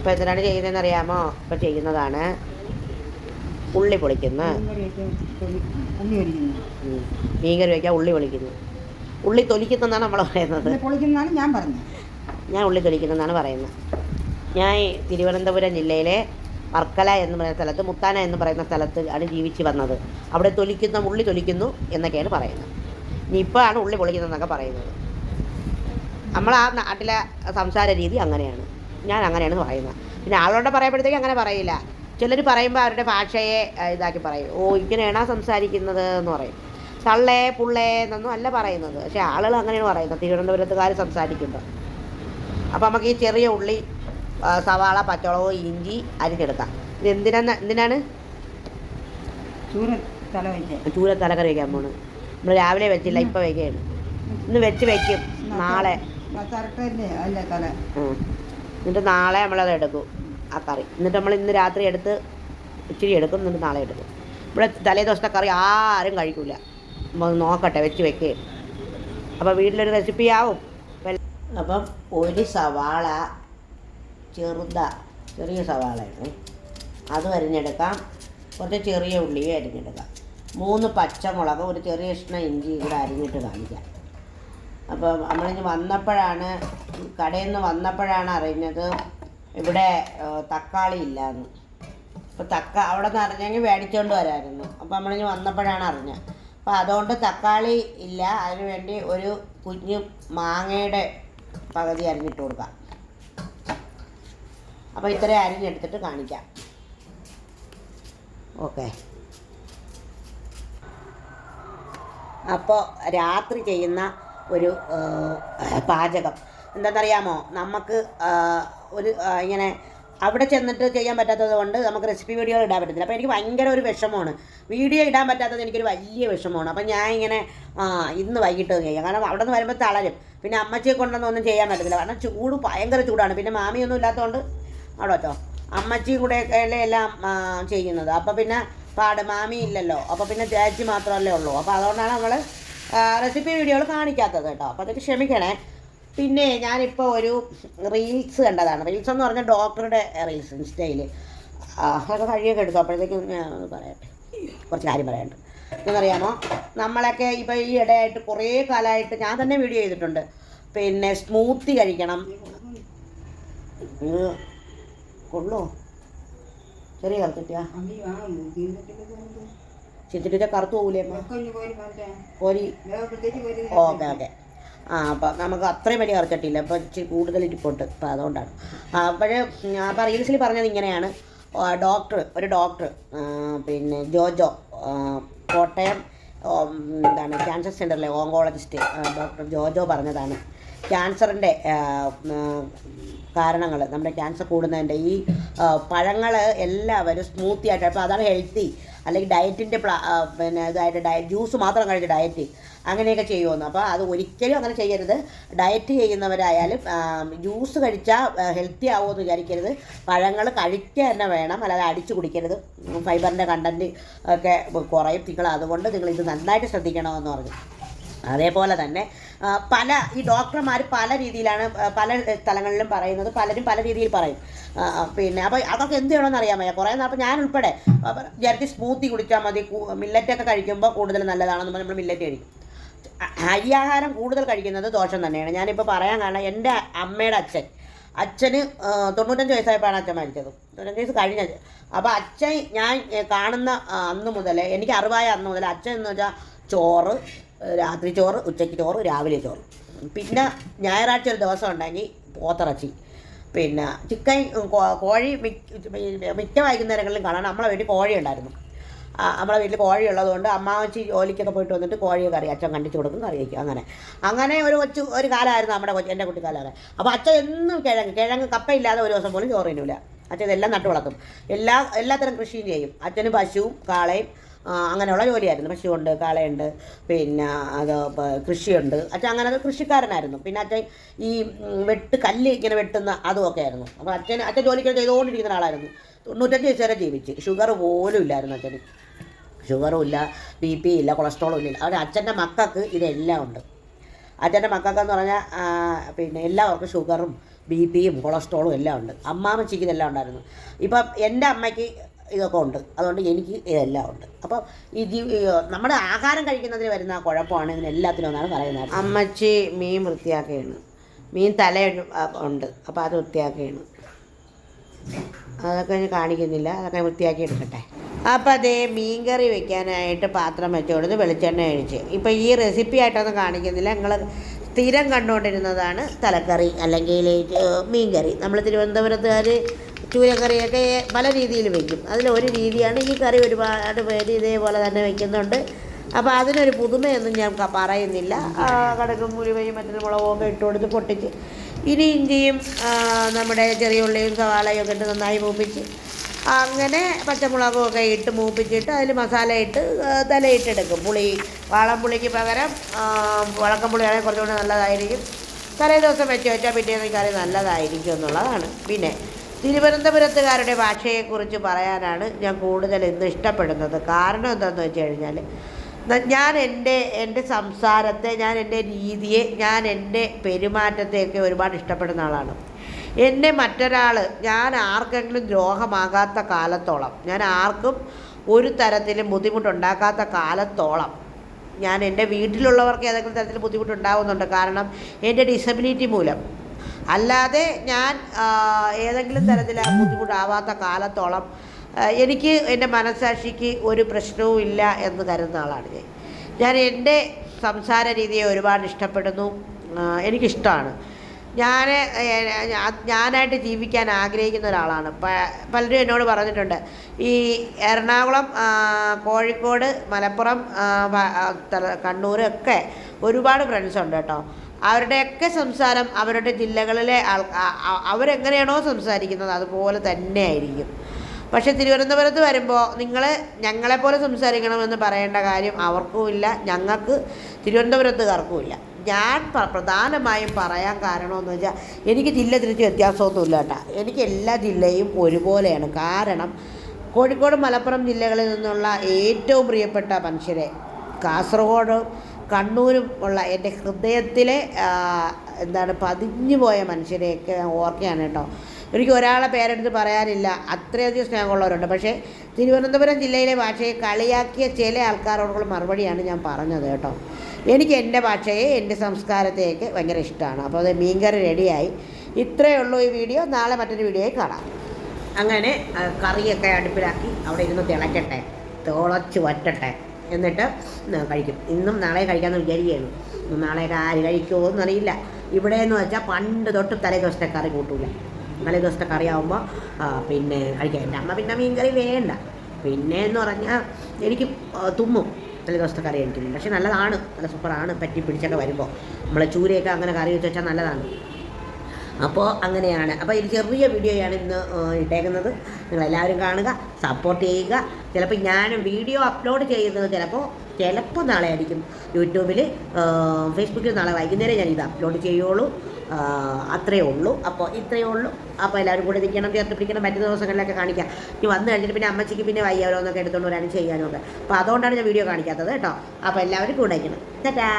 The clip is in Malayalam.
ഇപ്പം എന്തിനാണ് ചെയ്യുന്നതെന്ന് അറിയാമോ ഇപ്പം ചെയ്യുന്നതാണ് ഉള്ളി പൊളിക്കുന്നു. മീൻകറി വയ്ക്കാൻ ഉള്ളി പൊളിക്കുന്നു. ഉള്ളി തൊലിക്കുന്നതാണ് നമ്മൾ പറയുന്നത്. ഞാൻ ഞാൻ ഉള്ളി തൊലിക്കുന്നതാണ് പറയുന്നത്. ഞാൻ തിരുവനന്തപുരം ജില്ലയിലെ വർക്കല എന്ന് പറയുന്ന സ്ഥലത്ത് മുത്താന എന്ന് പറയുന്ന സ്ഥലത്ത് ആണ് ജീവിച്ച് വന്നത്. അവിടെ തൊലിക്കുന്ന ഉള്ളി തൊലിക്കുന്നു എന്നൊക്കെയാണ് പറയുന്നത്. ഇനി ഇപ്പോഴാണ് ഉള്ളി പൊളിക്കുന്നതെന്നൊക്കെ പറയുന്നത്. നമ്മൾ ആ നാട്ടിലെ സംസാര രീതി അങ്ങനെയാണ്. ഞാൻ അങ്ങനെയാണ് പറയുന്നത്. പിന്നെ ആളോട് പറയുമ്പോഴത്തേക്ക് അങ്ങനെ പറയില്ല. ചിലർ പറയുമ്പോൾ അവരുടെ ഭാഷയെ ഇതാക്കി പറയും. ഓ ഇങ്ങനെയാണോ സംസാരിക്കുന്നത് എന്ന് പറയും. തള്ളേ പുള്ളേ എന്നൊന്നും അല്ല പറയുന്നത്. പക്ഷേ ആളുകൾ അങ്ങനെയാണ് പറയുന്നത്. തിരുവനന്തപുരത്തുകാർ സംസാരിക്കുമ്പോൾ അപ്പോൾ നമുക്ക് ഈ ചെറിയ ഉള്ളി സവാള പച്ചമുളക് ഇഞ്ചി അരിഞ്ഞെടുക്കാം. ഇത് എന്തിനാണ് എന്തിനാണ്? ചൂര തലക്കറി വയ്ക്കാൻ. പോണ്. നമ്മൾ രാവിലെ വെച്ചില്ല ഇപ്പം വയ്ക്കുകയാണ്. ഇന്ന് വെച്ച് വെക്കും. നാളെ. എന്നിട്ട് നാളെ നമ്മളത് എടുക്കും ആ കറി. എന്നിട്ട് നമ്മൾ ഇന്ന് രാത്രി എടുത്ത് ഇച്ചിരി എടുക്കും എന്നിട്ട് നാളെ എടുക്കും. ഇവിടെ തലേ ദിവസത്തെ കറി ആരും കഴിക്കില്ല നമ്മൾ നോക്കട്ടെ വെച്ച് വെക്കേ. അപ്പോൾ വീട്ടിലൊരു റെസിപ്പി ആവും. അപ്പം ഒരു സവാള ചെറുത ചെറിയ സവാളയാണ്. അത് അരിഞ്ഞെടുക്കാം. കുറച്ച് ചെറിയ ഉള്ളിയും അരിഞ്ഞെടുക്കാം. മൂന്ന് പച്ചമുളക് ഒരു ചെറിയ കഷ്ണം ഇഞ്ചി ഇവിടെ അരിഞ്ഞിട്ട് കാണിക്കാം. അപ്പോൾ നമ്മളിഞ്ഞ് വന്നപ്പോഴാണ് കടയിൽ നിന്ന് വന്നപ്പോഴാണ് അറിഞ്ഞത് ഇവിടെ തക്കാളി ഇല്ലയെന്ന് അപ്പോൾ തക്ക അവിടെ നിന്ന് അറിഞ്ഞെങ്കിൽ മേടിച്ചുകൊണ്ട് വരാമായിരുന്നു അപ്പോൾ നമ്മളിഞ്ഞ് വന്നപ്പോഴാണ് അറിഞ്ഞത്. അപ്പോൾ അതുകൊണ്ട് തക്കാളി ഇല്ല അതിനുവേണ്ടി ഒരു കുഞ്ഞു മാങ്ങയുടെ പകുതി അരിഞ്ഞിട്ട് കൊടുക്കാം. അപ്പോൾ ഇത്രയും അരിഞ്ഞെടുത്തിട്ട് കാണിക്കാം. ഓക്കെ. അപ്പോൾ രാത്രി ചെയ്യുന്ന ഒരു പാചകം. എന്താണെന്നറിയാമോ? നമുക്ക് ഒരു ഇങ്ങനെ അവിടെ ചെന്നിട്ട് ചെയ്യാൻ പറ്റാത്തത് കൊണ്ട് നമുക്ക് റെസിപ്പി വീഡിയോ ഇടാൻ പറ്റത്തില്ല. അപ്പോൾ എനിക്ക് ഭയങ്കര ഒരു വിഷമമാണ്. വീഡിയോ ഇടാൻ പറ്റാത്തത് എനിക്കൊരു വലിയ വിഷമമാണ്. അപ്പം ഞാൻ ഇങ്ങനെ ഇന്ന് വൈകിട്ട് ചെയ്യാം. കാരണം അവിടെ നിന്ന് വരുമ്പോൾ തളരും. പിന്നെ അമ്മച്ചിയെ കൊണ്ടൊന്നും ഒന്നും ചെയ്യാൻ പറ്റത്തില്ല. കാരണം ചൂട് ഭയങ്കര ചൂടാണ്. പിന്നെ മാമിയൊന്നും ഇല്ലാത്തതുകൊണ്ട് അവിടെ വെച്ചോ. അമ്മച്ചി കൂടെ എല്ലാം ചെയ്യുന്നത്. അപ്പോൾ പിന്നെ പാട് മാമി ഇല്ലല്ലോ. അപ്പോൾ പിന്നെ ചേച്ചി മാത്രമല്ലേ ഉള്ളൂ. അപ്പോൾ അതുകൊണ്ടാണ് നമ്മൾ റെസിപ്പി വീഡിയോകൾ കാണിക്കാത്തത് കേട്ടോ. അപ്പോൾ അതൊക്കെ ക്ഷമിക്കണേ. പിന്നെ ഞാനിപ്പോൾ ഒരു റീൽസ് കണ്ടതാണ്. റീൽസ് എന്ന് പറഞ്ഞാൽ ഡോക്ടറുടെ റീൽസ് ഇൻസ്റ്റയിൽ അതൊക്കെ കഴിയൊക്കെ എടുത്തു. അപ്പോഴത്തേക്കും ഞാൻ പറയട്ടെ. കുറച്ച് കാര്യം പറയാനുണ്ട്. എന്നറിയാമോ നമ്മളൊക്കെ ഇപ്പോൾ ഈ ഇടയായിട്ട് കുറേ കാലമായിട്ട് ഞാൻ തന്നെ വീഡിയോ ചെയ്തിട്ടുണ്ട്. പിന്നെ സ്മൂത്തി കഴിക്കണം. കൊള്ളോ? ചെറിയ കറുത്തിട്ടാ തീർന്നിട്ടില്ല കറുത്തു പോകൂലേ അമ്മ? കോരി. Okay okay. ആ അപ്പം നമുക്ക് അത്രയും വലിയ കറക്കട്ടില്ല അപ്പം ഇച്ചിരി കൂടുതൽ ഇരിപ്പുണ്ട്. അപ്പം അതുകൊണ്ടാണ്. അപ്പോൾ അപ്പോൾ റീൽസിൽ പറഞ്ഞത് ഇങ്ങനെയാണ്. ഡോക്ടർ ഒരു ഡോക്ടർ പിന്നെ ജോജോ കോട്ടയം എന്താണ് ക്യാൻസർ സെന്ററിലെ ഓങ്കോളജിസ്റ്റ് ഡോക്ടർ ജോജോ പറഞ്ഞതാണ്. ക്യാൻസറിന്റെ കാരണങ്ങൾ നമ്മുടെ ക്യാൻസർ കൂടുന്നതിന്റെ ഈ പഴങ്ങൾ എല്ലാവരും സ്മൂത്തി ആയിട്ട് അപ്പോൾ അതാണ് ഹെൽത്തി. അല്ലെങ്കിൽ ഡയറ്റിന്റെ പിന്നെ ഇതായിട്ട് ഡയ ജ്യൂസ് മാത്രം കഴിച്ച് ഡയറ്റ് അങ്ങനെയൊക്കെ ചെയ്യുമെന്ന് അപ്പോൾ അത് ഒരിക്കലും അങ്ങനെ ചെയ്യരുത്. ഡയറ്റ് ചെയ്യുന്നവരായാലും ജ്യൂസ് കഴിച്ചാൽ ഹെൽത്തി ആവുമെന്ന് വിചാരിക്കരുത്. പഴങ്ങൾ കഴിക്കുക തന്നെ വേണം. അല്ലാതെ അടിച്ചു കുടിക്കരുത്. ഫൈബറിന്റെ കണ്ടന്റ് ഒക്കെ കുറയും. നിങ്ങൾ അതുകൊണ്ട് നിങ്ങൾ ഇത് നന്നായിട്ട് ശ്രദ്ധിക്കണമെന്ന് പറഞ്ഞു. അതേപോലെ തന്നെ പല ഈ ഡോക്ടർമാർ പല രീതിയിലാണ് പല സ്ഥലങ്ങളിലും പറയുന്നത്. പലരും പല രീതിയിൽ പറയും. പിന്നെ അപ്പോൾ അതൊക്കെ എന്ത് ചെയ്യണമെന്ന് അറിയാൻ വയ്യ കുറേ അപ്പോൾ ഞാൻ ഉൾപ്പെടെ വിചാരിച്ച് സ്മൂത്തി കുടിച്ചാൽ മതി മില്ലറ്റൊക്കെ കഴിക്കുമ്പോൾ കൂടുതൽ നല്ലതാണെന്ന് പറഞ്ഞാൽ നമ്മൾ മില്ലറ്റ് കഴിക്കും. അരിയാഹാരം കൂടുതൽ കഴിക്കുന്നത് ദോഷം തന്നെയാണ്. ഞാനിപ്പോൾ പറയാൻ കാരണം എന്റെ അമ്മയുടെ അച്ഛൻ അച്ഛന് തൊണ്ണൂറ്റഞ്ച് വയസ്സായപ്പോഴാണ് അച്ഛൻ മരിച്ചത്. തൊണ്ണൂറ്റഞ്ച് വയസ്സ് കഴിഞ്ഞത് അപ്പോൾ അച്ഛൻ ഞാൻ കാണുന്ന അന്ന് മുതൽ എനിക്ക് അറിവായ അന്ന് മുതൽ അച്ഛൻ എന്ന് വെച്ചാൽ ചോറ് രാത്രി ചോറ് ഉച്ചയ്ക്ക് ചോറ് രാവിലെ ചോറ്. പിന്നെ ഞായറാഴ്ച ഒരു ദിവസം ഉണ്ടെങ്കിൽ പോത്തിറച്ചി. പിന്നെ ചിക്കൻ കോഴി മിക്ക വൈകുന്നേരങ്ങളിലും കാണാൻ നമ്മളെ വീട്ടിൽ കോഴി ഉണ്ടായിരുന്നു. നമ്മളെ വീട്ടിൽ കോഴി ഉള്ളതുകൊണ്ട് അമ്മാവച്ചി ജോലിക്കൊക്കെ പോയിട്ട് വന്നിട്ട് കോഴിയെ കറി അച്ഛൻ കണ്ടിച്ച് കൊടുക്കും കറി വയ്ക്കും അങ്ങനെ. അങ്ങനെ ഒരു കൊച്ചു ഒരു കാലമായിരുന്നു നമ്മുടെ കൊച്ചു എന്റെ കുട്ടിക്കാലം അപ്പോൾ അച്ഛൻ എന്നും കിഴങ്ങ് കിഴങ്ങ് കപ്പയില്ലാതെ ഒരു ദിവസം പോലും ചോറിനില്ല അച്ഛൻ ഇതെല്ലാം നട്ടു വളർത്തും. എല്ലാ എല്ലാത്തരം കൃഷിയും ചെയ്യും. അച്ഛന് പശുവും കാളയും അങ്ങനെയുള്ള ജോലിയായിരുന്നു. പശുവുണ്ട് കാളയുണ്ട് പിന്നെ അത് കൃഷിയുണ്ട്. അച്ഛൻ അങ്ങനെ കൃഷിക്കാരനായിരുന്നു. പിന്നെ അച്ഛൻ ഈ വെട്ട് കല്ല് ഇങ്ങനെ വെട്ടുന്ന അതുമൊക്കെ ആയിരുന്നു. അപ്പോൾ അച്ഛൻ അച്ഛൻ ജോലിക്ക് ചെയ്തുകൊണ്ടിരിക്കുന്ന ആളായിരുന്നു തൊണ്ണൂറ്റഞ്ച് വയസ്സ് വരെ ജീവിച്ച്. ഷുഗർ പോലും ഇല്ലായിരുന്നു അച്ഛന്. ഷുഗറും ഇല്ല ബി പി ഇല്ല കൊളസ്ട്രോളും ഇല്ല. അവർ അച്ഛന്റെ മക്കൾക്ക് ഇതെല്ലാം ഉണ്ട്. അച്ഛന്റെ മക്കൾക്കെന്ന് പറഞ്ഞാൽ പിന്നെ എല്ലാവർക്കും ഷുഗറും ബി പിയും കൊളസ്ട്രോളും എല്ലാം ഉണ്ട്. അമ്മാമ്മച്ചിക്ക് ഇതെല്ലാം ഉണ്ടായിരുന്നു. ഇപ്പം എന്റെ അമ്മയ്ക്ക് ഇതൊക്കെ ഉണ്ട്. അതുകൊണ്ട് എനിക്ക് ഇതെല്ലാം ഉണ്ട്. അപ്പോൾ ജീ നമ്മുടെ ആഹാരം കഴിക്കുന്നതിന് വരുന്ന കുഴപ്പമാണ് ഇതിനെല്ലാത്തിനും എന്നാണ് പറയുന്നത്. അമ്മച്ചി മീൻ വൃത്തിയാക്കുകയാണ്. മീൻ തല ഉണ്ട് അപ്പോൾ അത് വൃത്തിയാക്കുകയാണ്. അതൊക്കെ ഞാൻ കാണിക്കുന്നില്ല. അതൊക്കെ വൃത്തിയാക്കി എടുക്കട്ടെ. അപ്പോൾ അതേ മീൻകറി വെക്കാനായിട്ട് പാത്രം വെച്ച് കൊടുത്ത് വെളിച്ചെണ്ണ ഒഴിച്ച്. ഇപ്പോൾ ഈ റെസിപ്പി ആയിട്ടൊന്നും കാണിക്കുന്നില്ല. നിങ്ങൾ സ്ഥിരം കണ്ടുകൊണ്ടിരുന്നതാണ് തലക്കറി അല്ലെങ്കിൽ മീൻ മീൻകറി. നമ്മൾ തിരുവനന്തപുരത്തുകാർ ചൂരക്കറിയൊക്കെ പല രീതിയിൽ വെക്കും. അതിലൊരു രീതിയാണ് ഈ കറി ഒരുപാട് പേര് ഇതേപോലെ തന്നെ വെക്കുന്നുണ്ട്. അപ്പോൾ അതിനൊരു പുതുമയൊന്നും ഞാൻ പറയുന്നില്ല. കടക്കും മുരുവയും മറ്റൊരു മുളകും ഒക്കെ ഇട്ട് കൊടുത്ത് പൊട്ടിച്ച് ഇനി ഇഞ്ചിയും നമ്മുടെ ചെറിയ ഉള്ളിയും സവാളയും ഒക്കെ ഇട്ട് നന്നായി മൂപ്പിച്ച് അങ്ങനെ പച്ചമുളകും ഒക്കെ ഇട്ട് മൂപ്പിച്ചിട്ട് അതിൽ മസാല ഇട്ട് തലയിട്ടെടുക്കും. പുളി വാളംപുളിക്ക് പകരം വളക്കംപുളിയാണെങ്കിൽ കുറച്ചുകൂടി നല്ലതായിരിക്കും. തലേ ദിവസം വെച്ച് വെച്ചാൽ പിറ്റേന്ന് കറി നല്ലതായിരിക്കും എന്നുള്ളതാണ്. പിന്നെ തിരുവനന്തപുരത്തുകാരുടെ ഭാഷയെക്കുറിച്ച് പറയാനാണ് ഞാൻ കൂടുതൽ ഇന്ന് ഇഷ്ടപ്പെടുന്നത്. കാരണം എന്താണെന്ന് വെച്ച് കഴിഞ്ഞാൽ ഞാൻ എന്റെ എന്റെ സംസാരത്തെ ഞാൻ എന്റെ രീതിയെ ഞാൻ എന്റെ പെരുമാറ്റത്തെയൊക്കെ ഒരുപാട് ഇഷ്ടപ്പെടുന്ന ആളാണ്. എന്നെ മറ്റൊരാൾ ഞാൻ ആർക്കെങ്കിലും ദ്രോഹമാകാത്ത കാലത്തോളം ഞാൻ ആർക്കും ഒരു തരത്തിലും ബുദ്ധിമുട്ടുണ്ടാക്കാത്ത കാലത്തോളം ഞാൻ എന്റെ വീട്ടിലുള്ളവർക്ക് ഏതെങ്കിലും തരത്തിൽ ബുദ്ധിമുട്ടുണ്ടാകുന്നുണ്ട് കാരണം എന്റെ ഡിസബിലിറ്റി മൂലം. അല്ലാതെ ഞാൻ ഏതെങ്കിലും തരത്തിൽ ബുദ്ധിമുട്ടാവാത്ത കാലത്തോളം എനിക്ക് എന്റെ മനസ്സാക്ഷിക്ക് ഒരു പ്രശ്നവും ഇല്ല എന്ന് കരുതുന്ന ആളാണ് ഞാൻ. ഞാൻ എന്റെ സംസാര രീതിയെ ഒരുപാട് ഇഷ്ടപ്പെടുന്നു എനിക്കിഷ്ടമാണ്. ഞാൻ ഞാനായിട്ട് ജീവിക്കാൻ ആഗ്രഹിക്കുന്ന ഒരാളാണ്. പലരും എന്നോട് പറഞ്ഞിട്ടുണ്ട് ഈ എറണാകുളം കോഴിക്കോട് മലപ്പുറം കണ്ണൂർ ഒക്കെ ഒരുപാട് ഫ്രണ്ട്സ് ഉണ്ട് കേട്ടോ. അവരുടെയൊക്കെ സംസാരം അവരുടെ ജില്ലകളിലെ ആൾ അവരെങ്ങനെയാണോ സംസാരിക്കുന്നത് അതുപോലെ തന്നെ ആയിരിക്കും പക്ഷേ തിരുവനന്തപുരത്ത് വരുമ്പോൾ നിങ്ങൾ ഞങ്ങളെപ്പോലെ സംസാരിക്കണമെന്ന് പറയേണ്ട കാര്യം അവർക്കുമില്ല ഞങ്ങൾക്ക് തിരുവനന്തപുരത്തുകാർക്കുമില്ല ഞാൻ പ്രധാനമായും പറയാൻ കാരണമെന്ന് വെച്ചാൽ എനിക്ക് ജില്ല തിരിച്ച് വ്യത്യാസമൊന്നുമില്ല കേട്ടോ. എനിക്ക് എല്ലാ ജില്ലയും ഒരുപോലെയാണ്. കാരണം കോഴിക്കോട് മലപ്പുറം ജില്ലകളിൽ നിന്നുള്ള ഏറ്റവും പ്രിയപ്പെട്ട മനുഷ്യരെ കാസർഗോഡ് കണ്ണൂരും ഉള്ള എന്റെ ഹൃദയത്തിലെ എന്താണ് പതിഞ്ഞു പോയ മനുഷ്യരെയൊക്കെ ഓർക്കുകയാണ് കേട്ടോ. എനിക്ക് ഒരാളെ പേരെടുത്ത് പറയാനില്ല. അത്രയധികം സ്നേഹമുള്ളവരുണ്ട്. പക്ഷേ തിരുവനന്തപുരം ജില്ലയിലെ ഭാഷയെ കളിയാക്കിയ ചില ആൾക്കാരോടുള്ള മറുപടിയാണ് ഞാൻ പറഞ്ഞത് കേട്ടോ. എനിക്ക് എന്റെ ഭാഷയെ എന്റെ സംസ്കാരത്തെയൊക്കെ ഭയങ്കര ഇഷ്ടമാണ്. അപ്പോൾ അത് മീൻകറി റെഡിയായി. ഇത്രയേ ഉള്ളൂ ഈ വീഡിയോ. നാളെ മറ്റൊരു വീഡിയോയിൽ കാണാം. അങ്ങനെ കറിയൊക്കെ അടുപ്പിലാക്കി അവിടെ ഇരുന്ന് തിളക്കട്ടെ. തിളച്ച് വറ്റട്ടെ. എന്നിട്ട് കഴിക്കും. ഇന്നും നാളെ കഴിക്കാമെന്ന് വിചാരിക്കുകയാണ്. നാളെ ആര് കഴിക്കുമോ എന്നറിയില്ല ഇവിടെ എന്ന് വെച്ചാൽ പണ്ട് തൊട്ട് തലേ ദിവസത്തെ കറി കൂട്ടൂല. തലേ ദിവസത്തെ കറി ആകുമ്പോൾ പിന്നെ കഴിക്കാം എന്റെ അമ്മ പിന്നെ മീൻ കറി വേണ്ട. പിന്നെ എന്ന് പറഞ്ഞാൽ എനിക്ക് തുമ്മും തലേ ദിവസത്തെ കറി എനിക്ക് പക്ഷെ നല്ലതാണ്. നല്ല സൂപ്പറാണ്. പറ്റി പിടിച്ചൊക്കെ വരുമ്പോൾ നമ്മൾ ചൂരയൊക്കെ അങ്ങനെ കറി വെച്ച് വെച്ചാൽ നല്ലതാണ്. അപ്പോൾ അങ്ങനെയാണ്. അപ്പോൾ ഒരു ചെറിയ വീഡിയോയാണ് ഇന്ന് ഇട്ടേക്കുന്നത്. നിങ്ങളെല്ലാവരും കാണുക സപ്പോർട്ട് ചെയ്യുക. ചിലപ്പോൾ ഞാൻ വീഡിയോ അപ്ലോഡ് ചെയ്യുന്നത് ചിലപ്പോൾ ചിലപ്പോൾ നാളെ ആയിരിക്കും. യൂട്യൂബിൽ ഫേസ്ബുക്കിൽ നാളെ വൈകുന്നേരം ഞാൻ ഇത് അപ്ലോഡ് ചെയ്യുള്ളൂ. അത്രയേ ഉള്ളൂ. അപ്പോൾ ഇത്രയേ ഉള്ളൂ. അപ്പോൾ എല്ലാവരും കൂടെ നിൽക്കണം ചേർത്ത് പിടിക്കണം മറ്റു ദിവസങ്ങളിലൊക്കെ കാണിക്കാം. ഇനി വന്നു കഴിഞ്ഞിട്ട് പിന്നെ അമ്മച്ചിക്ക് പിന്നെ വയ്യാവരോന്നൊക്കെ എടുത്തുകൊണ്ട് വരാനും ചെയ്യാനും ഒക്കെ. അപ്പോൾ അതുകൊണ്ടാണ് ഞാൻ വീഡിയോ കാണിക്കാത്തത് കേട്ടോ. അപ്പോൾ എല്ലാവരും കൂടെ ടാറ്റാ!